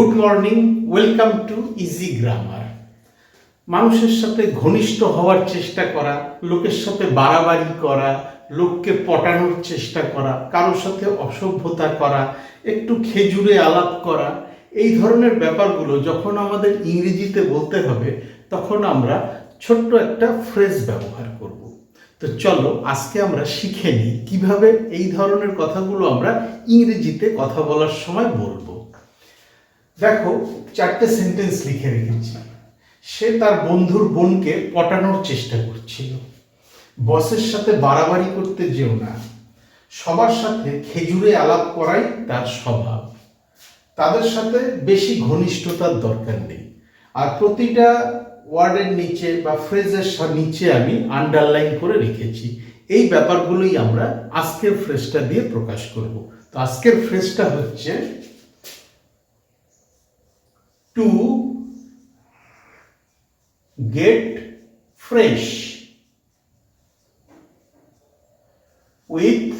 Good morning welcome to easy grammar মানুষের সাথে ঘনিষ্ঠ হওয়ার চেষ্টা করা, লোকের সাথে বাড়াবাড়ি করা, লোককে পটানোর চেষ্টা করা, কারোর সাথে অসভ্যতা করা, একটু খেজুরে আলাপ করা, এই ধরনের ব্যাপারগুলো যখন আমাদের ইংরেজিতে বলতে হবে, তখন আমরা ছোট্ট একটা ফ্রেজ ব্যবহার করব। তো চলো, আজকে আমরা শিখে নিই কীভাবে এই ধরনের কথাগুলো আমরা ইংরেজিতে কথা বলার সময় বলব। দেখো, চারটে সেন্টেন্স লিখে রেখেছি। সে তার বন্ধুর বোনকে পটানোর চেষ্টা করছিল। বসের সাথে বাড়াবাড়ি করতে যেও না। সবার সাথে খেজুরে আলাপ করাই তার স্বভাব। তাদের সাথে বেশি ঘনিষ্ঠতার দরকার নেই। আর প্রতিটা ওয়ার্ডের নিচে বা ফ্রেজের নিচে আমি আন্ডারলাইন করে রেখেছি। এই ব্যাপারগুলোই আমরা আজকের ফ্রেজটা দিয়ে প্রকাশ করব। তো আজকের ফ্রেজটা হচ্ছে টু গেট ফ্রেশ উইথ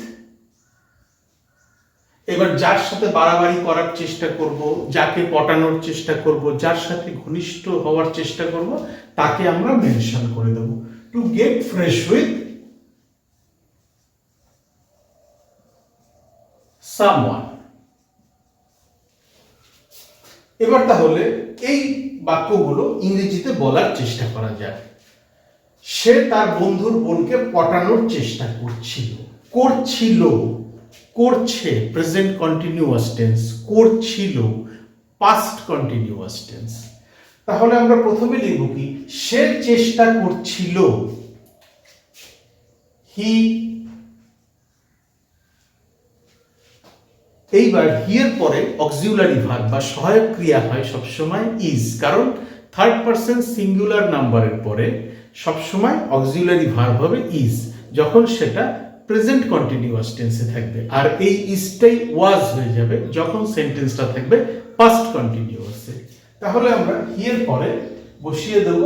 এবার যার সাথে বাড়াবাড়ি করার চেষ্টা করব, যাকে পটানোর চেষ্টা করব, যার সাথে ঘনিষ্ঠ হওয়ার চেষ্টা করব, তাকে আমরা মেনশন করে দেব। To get fresh with someone এবার তাহলে এই বাক্যগুলো ইংরেজিতে বলার চেষ্টা করা যায় সে তার বন্ধুর বোনকে পটানোর চেষ্টা করছিল। করছিল। করছে প্রেজেন্ট কন্টিনিউয়াস টেন্স করছিল। পাস্ট কন্টিনিউয়াস টেন্স তাহলে আমরা প্রথমে লিখব কি, সে চেষ্টা করছিল। হি এইবার হিয়ের পরে অক্সিউলারি ভাগ বা সহায়ক ক্রিয়া হয় সবসময় ইজ কারণ থার্ড পার্সন সিঙ্গুলার নাম্বারের পরে সবসময় অক্সিউলারি ভার্ব হবে ইজ যখন সেটা প্রেজেন্ট কন্টিনিউয়াস টেন্সে থাকবে। আর এই ইজটাই ওয়াজ হয়ে যাবে যখন সেন্টেন্সটা থাকবে পাস্ট কন্টিনিউয়াসে তাহলে আমরা হিয়ের পরে বসিয়ে দেব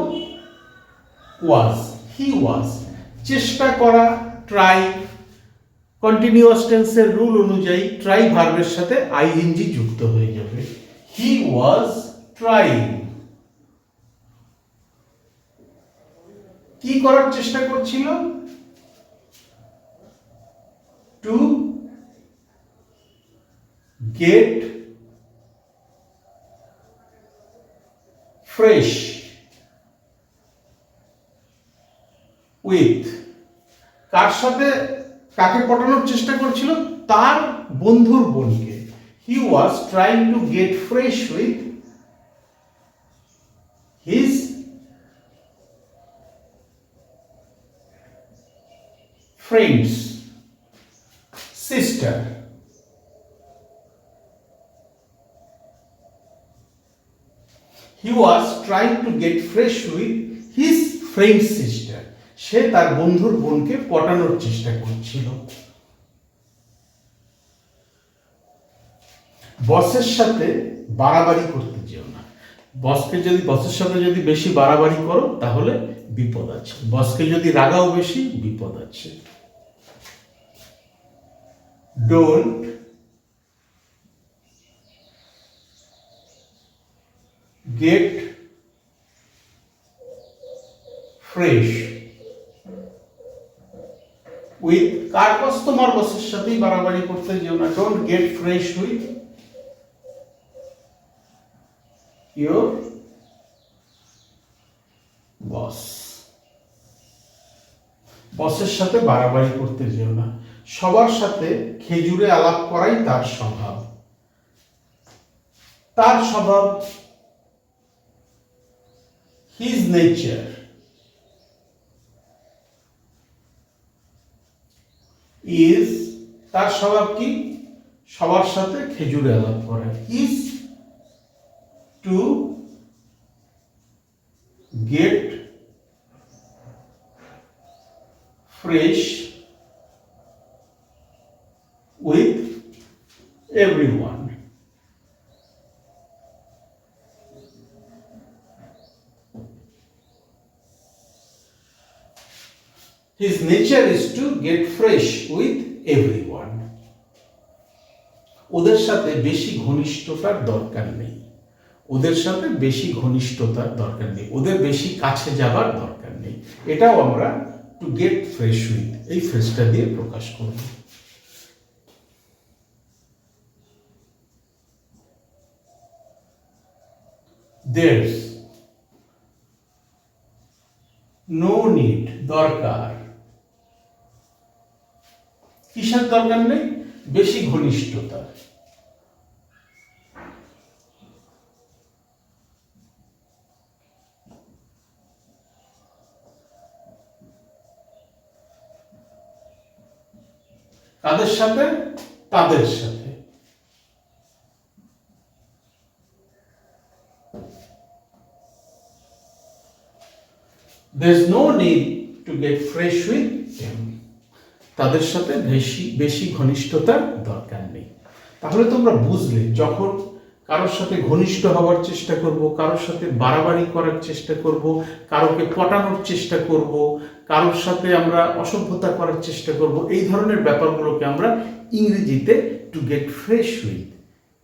ওয়াজ হি ওয়াজ চেষ্টা করা ট্রাই কন্টিনিউয়াস টেন্সের রুল অনুযায়ী ট্রাই ভার্বের সাথে আইএনজি যুক্ত হয়ে যাবে। হি ওয়াজ ট্রাইং কি করার চেষ্টা করছিল? টু গেট ফ্রেশ উইথ কার সাথে কাকে পটানোর চেষ্টা করছিল? তার বন্ধুর বোনকে। He was trying to get fresh with his friend's sister he was trying to get fresh with his friend's sister সে তার বন্ধুর বোনকে পটানোর চেষ্টা করছিল। বসের সাথে বাড়াবাড়ি করতে যেও না। বসকে যদি বসের সাথে যদি বেশি বাড়াবাড়ি করো, তাহলে বিপদ আছে। বসকে যদি রাগাও বেশি, বিপদ আছে। Don't get fresh. উইথ কার কাস্টমার বসের সাথেই বাড়াবাড়ি করতে যেও না don't get fresh with your boss বসের সাথে বাড়াবাড়ি করতে যেও না। সবার সাথে খেজুরে আলাপ করাই তার স্বভাব। তার স্বভাব হিজ নেচার ইজ তার স্বভাব কি সবার সাথে খেজুর আলাপ করে is to get fresh with everyone. His nature is to get fresh with everyone. ওদের সাথে বেশি ঘনিষ্ঠতার দরকার নেই। ওদের সাথে বেশি ঘনিষ্ঠতার দরকার নেই। ওদের বেশি কাছে যাবার দরকার নেই। এটাও আমরা টু গেট ফ্রেশ উইথ এই ফ্রেশটা দিয়ে প্রকাশ করব। দেয়ার্স নো নিড দরকার কিসের দরকার নেই বেশি ঘনিষ্ঠতা কাদের সাথে তাদের সাথে There's no need to get fresh with them. তাদের সাথে বেশি বেশি ঘনিষ্ঠতার দরকার নেই। তাহলে তোমরা বুঝলে, যখন কারোর সাথে ঘনিষ্ঠ হওয়ার চেষ্টা করব, কারোর সাথে বাড়াবাড়ি করার চেষ্টা করব, কারোকে পটানোর চেষ্টা করব, কারোর সাথে আমরা অসভ্যতা করার চেষ্টা করব, এই ধরনের ব্যাপারগুলোকে আমরা ইংরেজিতে টু গেট ফ্রেশ উইথ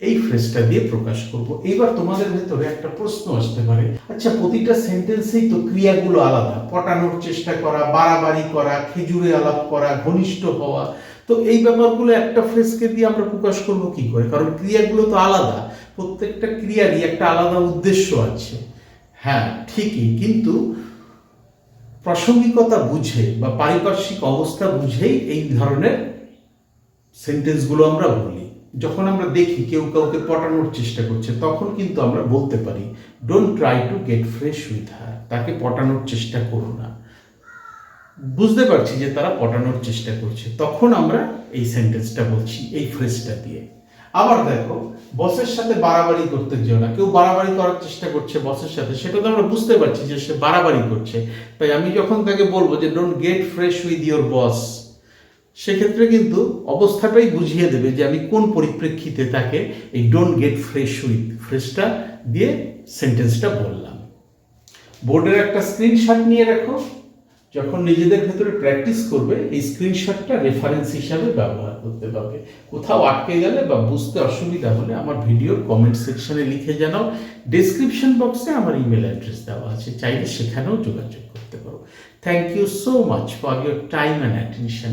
এই ফ্রেজটা দিয়ে প্রকাশ করব। এইবার তোমাদের ভেতরে একটা প্রশ্ন আসতে পারে। আচ্ছা প্রতিটা সেন্টেন্সেই তো ক্রিয়াগুলো আলাদা। পটানোর চেষ্টা করা, বাড়াবাড়ি করা, খেজুরে আলাপ করা, ঘনিষ্ঠ হওয়া। তো এই ব্যাপারগুলো একটা ফ্রেজকে দিয়ে আমরা প্রকাশ করব কি করে? কারণ ক্রিয়াগুলো তো আলাদা। প্রত্যেকটা ক্রিয়ারই একটা আলাদা উদ্দেশ্য আছে। হ্যাঁ ঠিকই। কিন্তু প্রাসঙ্গিকতা বুঝে বা পারিপার্শ্বিক অবস্থা বুঝেই এই ধরনের সেন্টেন্সগুলো আমরা বলি। যখন আমরা দেখি কেউ কাউকে পটানোর চেষ্টা করছে, তখন কিন্তু আমরা বলতে পারি don't try to get fresh with her তাকে পটানোর চেষ্টা করো না। বুঝতে পারছি যে তারা পটানোর চেষ্টা করছে। তখন আমরা এই সেন্টেন্সটা বলছি, এই ফ্রেজটা দিয়ে। আবার দেখো বসের সাথে বাড়াবাড়ি করতে যেও না। কেউ বাড়াবাড়ি করার চেষ্টা করছে বসের সাথে, সেটা তো আমরা বুঝতে পারছি যে সে বাড়াবাড়ি করছে। তাই আমি যখন তাকে বলব যে don't get fresh with your boss সেক্ষেত্রে কিন্তু অবস্থাটাই বুঝিয়ে দেবে যে আমি কোন পরিপ্রেক্ষিতে তাকে এই ডোন্ট গেট ফ্রেশ উইথ ফ্রেশটা দিয়ে সেন্টেন্সটা বললাম। বোর্ডের একটা স্ক্রিনশট নিয়ে রাখো। যখন নিজেদের ভেতরে প্র্যাকটিস করবে, এই স্ক্রিনশটটা রেফারেন্স হিসাবে ব্যবহার করতে পারবে। কোথাও আটকে গেলে বা বুঝতে অসুবিধা হলে আমার ভিডিওর কমেন্ট সেকশনে লিখে জানাও। ডেসক্রিপশন বক্সে আমার ইমেল অ্যাড্রেস দেওয়া আছে। চাইলে সেখানেও যোগাযোগ করতে পারো। Thank you so much for your time and attention